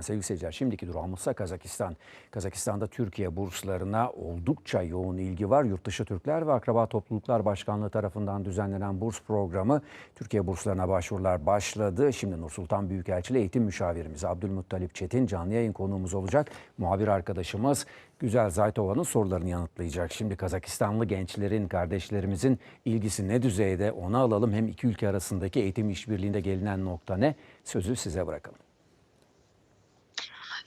Sevgili seyirciler şimdiki durağımızsa Kazakistan. Kazakistan'da Türkiye burslarına oldukça yoğun ilgi var. Yurtdışı Türkler ve Akraba Topluluklar Başkanlığı tarafından düzenlenen burs programı Türkiye burslarına başvurular başladı. Şimdi Nursultan Büyükelçili Eğitim Müşavirimiz Abdülmuttalip Çetin canlı yayın konuğumuz olacak. Muhabir arkadaşımız Güzel Zaytova'nın sorularını yanıtlayacak. Şimdi Kazakistanlı gençlerin, kardeşlerimizin ilgisi ne düzeyde onu alalım. Hem iki ülke arasındaki eğitim işbirliğinde gelinen nokta ne? Sözü size bırakalım.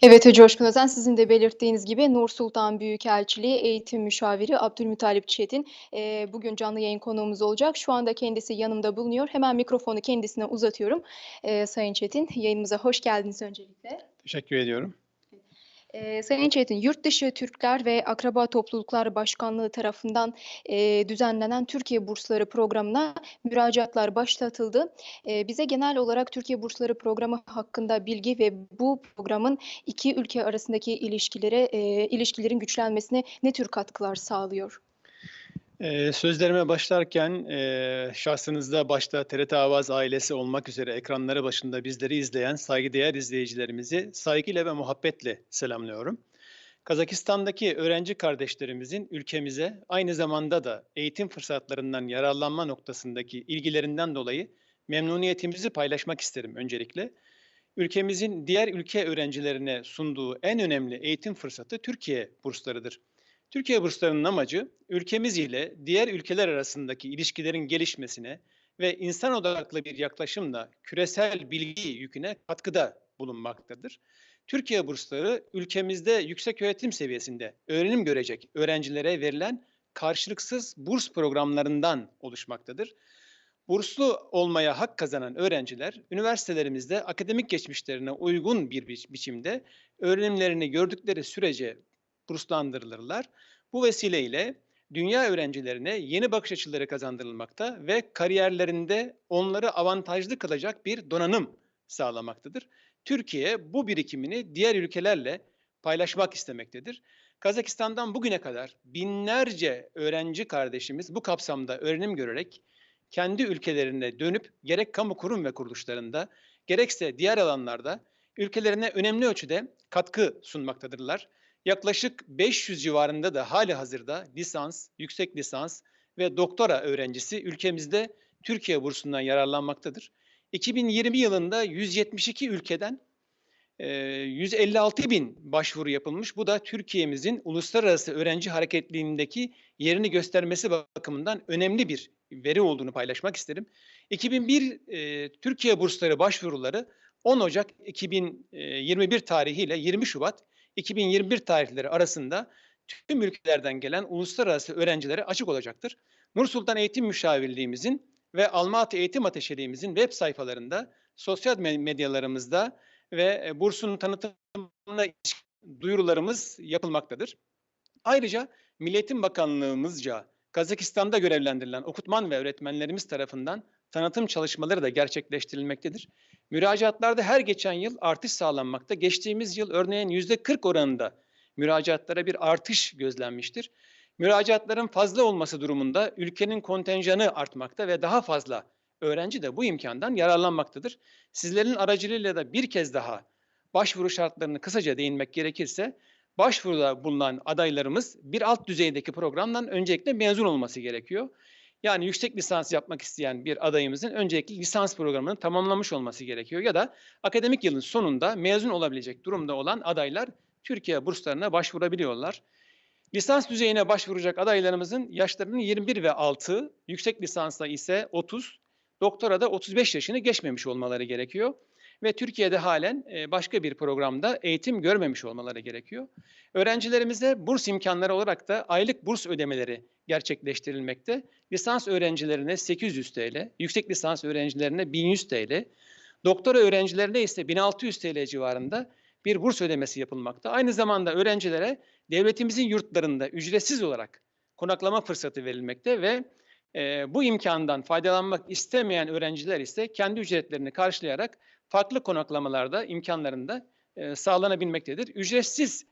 Evet Coşkun Özen sizin de belirttiğiniz gibi Nur Sultan Büyükelçiliği Eğitim Müşaviri Abdülmütalip Çetin e, bugün canlı yayın konuğumuz olacak. Şu anda kendisi yanımda bulunuyor. Hemen mikrofonu kendisine uzatıyorum. E, Sayın Çetin yayınımıza hoş geldiniz öncelikle. Teşekkür ediyorum. E, Sayın Çetin, Yurtdışı Türkler ve Akraba Topluluklar Başkanlığı tarafından e, düzenlenen Türkiye Bursları programına müracaatlar başlatıldı. E, bize genel olarak Türkiye Bursları programı hakkında bilgi ve bu programın iki ülke arasındaki ilişkilere, e, ilişkilerin güçlenmesine ne tür katkılar sağlıyor? Ee, sözlerime başlarken e, şahsınızda başta TRT Avaz ailesi olmak üzere ekranları başında bizleri izleyen saygıdeğer izleyicilerimizi saygıyla ve muhabbetle selamlıyorum. Kazakistan'daki öğrenci kardeşlerimizin ülkemize aynı zamanda da eğitim fırsatlarından yararlanma noktasındaki ilgilerinden dolayı memnuniyetimizi paylaşmak isterim öncelikle. Ülkemizin diğer ülke öğrencilerine sunduğu en önemli eğitim fırsatı Türkiye burslarıdır. Türkiye burslarının amacı ülkemiz ile diğer ülkeler arasındaki ilişkilerin gelişmesine ve insan odaklı bir yaklaşımla küresel bilgi yüküne katkıda bulunmaktadır. Türkiye bursları ülkemizde yüksek öğretim seviyesinde öğrenim görecek öğrencilere verilen karşılıksız burs programlarından oluşmaktadır. Burslu olmaya hak kazanan öğrenciler üniversitelerimizde akademik geçmişlerine uygun bir bi- biçimde öğrenimlerini gördükleri sürece burslandırılırlar. Bu vesileyle dünya öğrencilerine yeni bakış açıları kazandırılmakta ve kariyerlerinde onları avantajlı kılacak bir donanım sağlamaktadır. Türkiye bu birikimini diğer ülkelerle paylaşmak istemektedir. Kazakistan'dan bugüne kadar binlerce öğrenci kardeşimiz bu kapsamda öğrenim görerek kendi ülkelerine dönüp gerek kamu kurum ve kuruluşlarında gerekse diğer alanlarda ülkelerine önemli ölçüde katkı sunmaktadırlar. Yaklaşık 500 civarında da hali hazırda lisans, yüksek lisans ve doktora öğrencisi ülkemizde Türkiye bursundan yararlanmaktadır. 2020 yılında 172 ülkeden e, 156 bin başvuru yapılmış. Bu da Türkiye'mizin uluslararası öğrenci hareketliliğindeki yerini göstermesi bakımından önemli bir veri olduğunu paylaşmak isterim. 2001 e, Türkiye bursları başvuruları 10 Ocak 2021 tarihiyle 20 Şubat 2021 tarihleri arasında tüm ülkelerden gelen uluslararası öğrencilere açık olacaktır. Nur Sultan Eğitim Müşavirliğimizin ve Almaty Eğitim Ateşeliğimizin web sayfalarında, sosyal me- medyalarımızda ve e, bursun tanıtımına duyurularımız yapılmaktadır. Ayrıca Milli Eğitim Bakanlığımızca Kazakistan'da görevlendirilen okutman ve öğretmenlerimiz tarafından tanıtım çalışmaları da gerçekleştirilmektedir. Müracaatlarda her geçen yıl artış sağlanmakta. Geçtiğimiz yıl örneğin yüzde 40 oranında müracaatlara bir artış gözlenmiştir. Müracaatların fazla olması durumunda ülkenin kontenjanı artmakta ve daha fazla öğrenci de bu imkandan yararlanmaktadır. Sizlerin aracılığıyla da bir kez daha başvuru şartlarını kısaca değinmek gerekirse başvuruda bulunan adaylarımız bir alt düzeydeki programdan öncelikle mezun olması gerekiyor. Yani yüksek lisans yapmak isteyen bir adayımızın öncelikle lisans programını tamamlamış olması gerekiyor ya da akademik yılın sonunda mezun olabilecek durumda olan adaylar Türkiye burslarına başvurabiliyorlar. Lisans düzeyine başvuracak adaylarımızın yaşlarının 21 ve altı, yüksek lisansta ise 30, doktorada 35 yaşını geçmemiş olmaları gerekiyor. Ve Türkiye'de halen e, başka bir programda eğitim görmemiş olmaları gerekiyor. Öğrencilerimize burs imkanları olarak da aylık burs ödemeleri gerçekleştirilmekte. Lisans öğrencilerine 800 TL, yüksek lisans öğrencilerine 1100 TL, doktora öğrencilerine ise 1600 TL civarında bir burs ödemesi yapılmakta. Aynı zamanda öğrencilere devletimizin yurtlarında ücretsiz olarak konaklama fırsatı verilmekte ve e, bu imkandan faydalanmak istemeyen öğrenciler ise kendi ücretlerini karşılayarak farklı konaklamalarda imkanlarında e, sağlanabilmektedir. Ücretsiz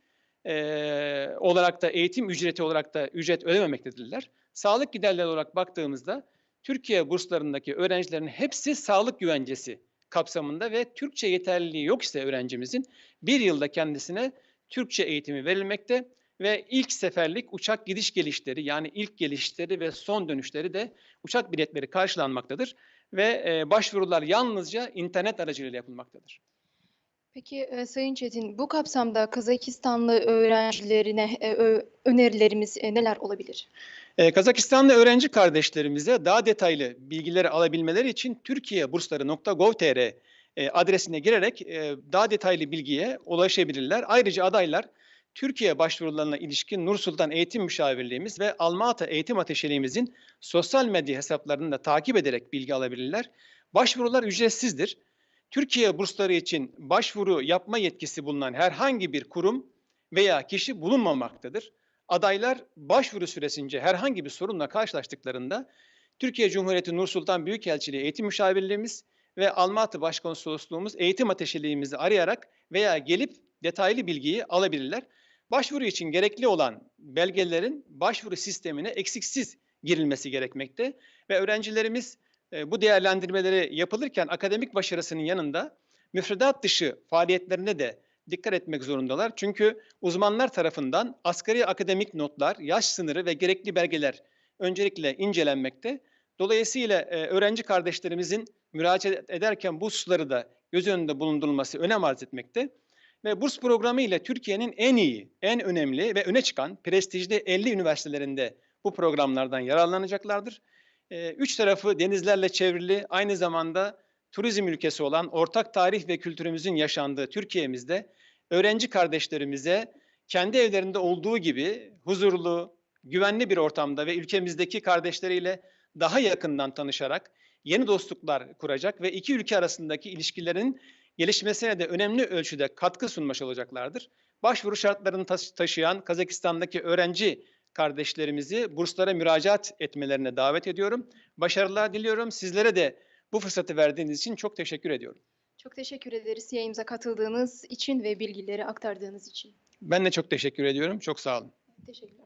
e, olarak da eğitim ücreti olarak da ücret ödememektedirler. Sağlık giderleri olarak baktığımızda Türkiye burslarındaki öğrencilerin hepsi sağlık güvencesi kapsamında ve Türkçe yeterliliği yok ise öğrencimizin bir yılda kendisine Türkçe eğitimi verilmekte ve ilk seferlik uçak gidiş gelişleri yani ilk gelişleri ve son dönüşleri de uçak biletleri karşılanmaktadır ve başvurular yalnızca internet aracılığıyla yapılmaktadır. Peki e, Sayın Çetin, bu kapsamda Kazakistanlı öğrencilerine e, ö- önerilerimiz e, neler olabilir? Ee, Kazakistanlı öğrenci kardeşlerimize daha detaylı bilgileri alabilmeleri için türkiyebursları.gov.tr e, adresine girerek e, daha detaylı bilgiye ulaşabilirler. Ayrıca adaylar Türkiye başvurularına ilişkin Nur Sultan Eğitim Müşavirliğimiz ve Almaata Eğitim Ateşeliğimizin sosyal medya hesaplarını da takip ederek bilgi alabilirler. Başvurular ücretsizdir. Türkiye bursları için başvuru yapma yetkisi bulunan herhangi bir kurum veya kişi bulunmamaktadır adaylar başvuru süresince herhangi bir sorunla karşılaştıklarında Türkiye Cumhuriyeti Nur Sultan Büyükelçiliği Eğitim Müşavirliğimiz ve Almatı Başkonsolosluğumuz Eğitim Ateşeliğimizi arayarak veya gelip detaylı bilgiyi alabilirler. Başvuru için gerekli olan belgelerin başvuru sistemine eksiksiz girilmesi gerekmekte ve öğrencilerimiz e, bu değerlendirmeleri yapılırken akademik başarısının yanında müfredat dışı faaliyetlerine de dikkat etmek zorundalar. Çünkü uzmanlar tarafından asgari akademik notlar, yaş sınırı ve gerekli belgeler öncelikle incelenmekte. Dolayısıyla e, öğrenci kardeşlerimizin müracaat ederken bu hususları da göz önünde bulundurulması önem arz etmekte. Ve burs programı ile Türkiye'nin en iyi, en önemli ve öne çıkan prestijli 50 üniversitelerinde bu programlardan yararlanacaklardır. E, üç tarafı denizlerle çevrili, aynı zamanda turizm ülkesi olan ortak tarih ve kültürümüzün yaşandığı Türkiye'mizde öğrenci kardeşlerimize kendi evlerinde olduğu gibi huzurlu, güvenli bir ortamda ve ülkemizdeki kardeşleriyle daha yakından tanışarak yeni dostluklar kuracak ve iki ülke arasındaki ilişkilerin gelişmesine de önemli ölçüde katkı sunmuş olacaklardır. Başvuru şartlarını taş- taşıyan Kazakistan'daki öğrenci kardeşlerimizi burslara müracaat etmelerine davet ediyorum. Başarılar diliyorum. Sizlere de bu fırsatı verdiğiniz için çok teşekkür ediyorum. Çok teşekkür ederiz yayınımıza katıldığınız için ve bilgileri aktardığınız için. Ben de çok teşekkür ediyorum. Çok sağ olun. Teşekkürler.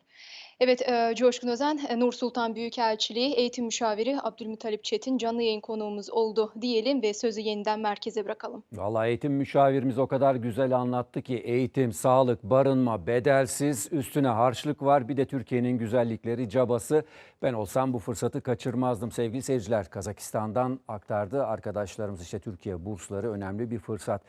Evet, e, Coşkun Özen, e, Nur Sultan Büyükelçiliği Eğitim Müşaviri Abdülmuttalip Çetin canlı yayın konuğumuz oldu diyelim ve sözü yeniden merkeze bırakalım. Vallahi eğitim müşavirimiz o kadar güzel anlattı ki eğitim, sağlık, barınma bedelsiz, üstüne harçlık var. Bir de Türkiye'nin güzellikleri, cabası. Ben olsam bu fırsatı kaçırmazdım sevgili seyirciler. Kazakistan'dan aktardı arkadaşlarımız işte Türkiye bursları önemli bir fırsat.